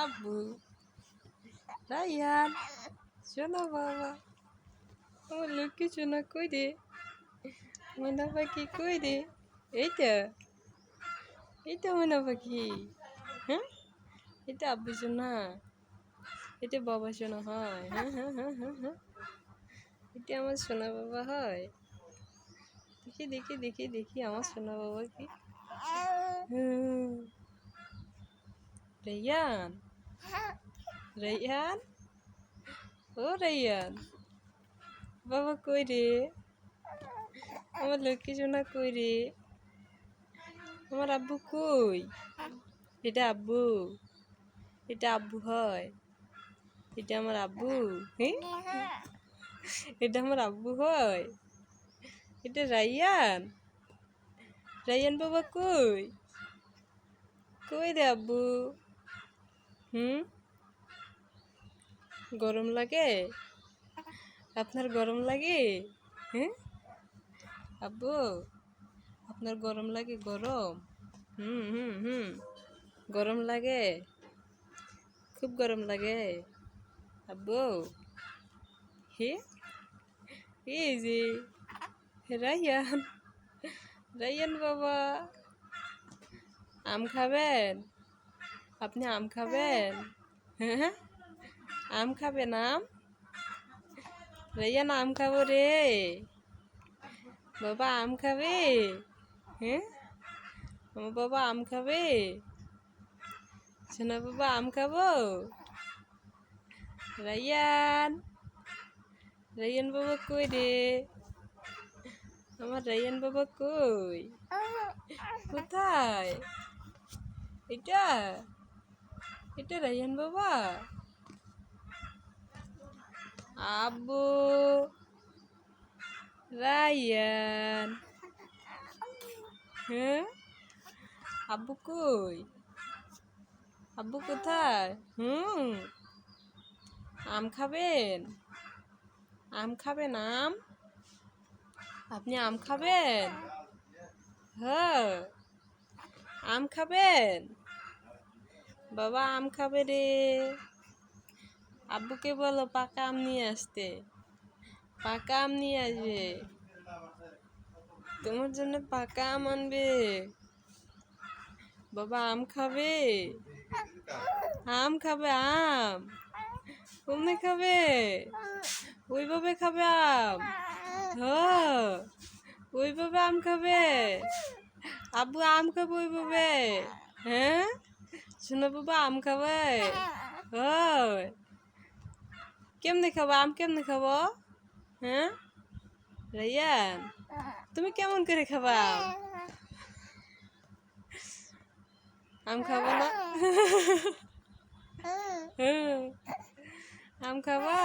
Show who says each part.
Speaker 1: আব্বু রাইয়ান শোনো বাবা আমার লক্ষ্মী শোনা কই রে ময়না পাখি কই রে এইটা এইটা ময়না পাখি হ্যাঁ এটা আব্বু শোনা এটা বাবা শোনা হয় হ্যাঁ হ্যাঁ হ্যাঁ হ্যাঁ হ্যাঁ এটা আমার সোনা বাবা হয় দেখি দেখি দেখি দেখি আমার সোনা বাবা কি? হুম। রাইয়ান রাইয়ান ও রাইয়ান বাবা কই রে আমার লক্ষ্মী সোনা কই রে আমার আব্বু কই এটা আব্বু এটা আব্বু হয় এটা আমার আব্বু হ্যাঁ এটা আমার আব্বু হয় এটা রাইয়ান রাইয়ান বাবা কই কই রে আব্বু হুম? গরম লাগে? আপনার গরম লাগে? হ্যাঁ আব্বু, আপনার গরম লাগে গরম? হুম হুম হুম। গরম লাগে? খুব গরম লাগে। আব্বু, হে? এই যে, রাইয়ান। রাইয়ান বাবা, আম খাবেন? আপনি আম খাবেন? হ্যাঁ আম খাবেন আম? রাইয়ান আম খাব রে। বাবা আম খাবে? হ্যাঁ? আমার বাবা আম খাবে? সোনা বাবা আম খাব? রাইয়ান রাইয়ান বাবা কই রে? আমার রাইয়ান বাবা কই? কোথায়? এটা এটা রাইয়ান বাবা আব্বু রাইয়ান হ্যাঁ আব্বু কই আব্বু কোথায় হুম আম খাবেন আম খাবেন আম আপনি আম খাবেন হ্যাঁ আম খাবেন বাবা আম খাবে রে। আব্বুকে বলো পাকা আম নিয়ে আসতে। পাকা আম নিয়ে আসবে। তোমার জন্য পাকা আম আনবে। বাবা আম খাবে? আম খাবে আম? কমনে খাবে? ওইভাবে খাবে আম? হ্যাঁ ওইভাবে আম খাবে? আব্বু আম খাবে ওইভাবে? হ্যাঁ? শোনো বাবা আম খাবে হয় কেমনে খাব আম কেমনে খাব হ্যাঁ রাইয়ান তুমি কেমন করে খাবা আম? আম খাব না হ্যাঁ। আম খাবা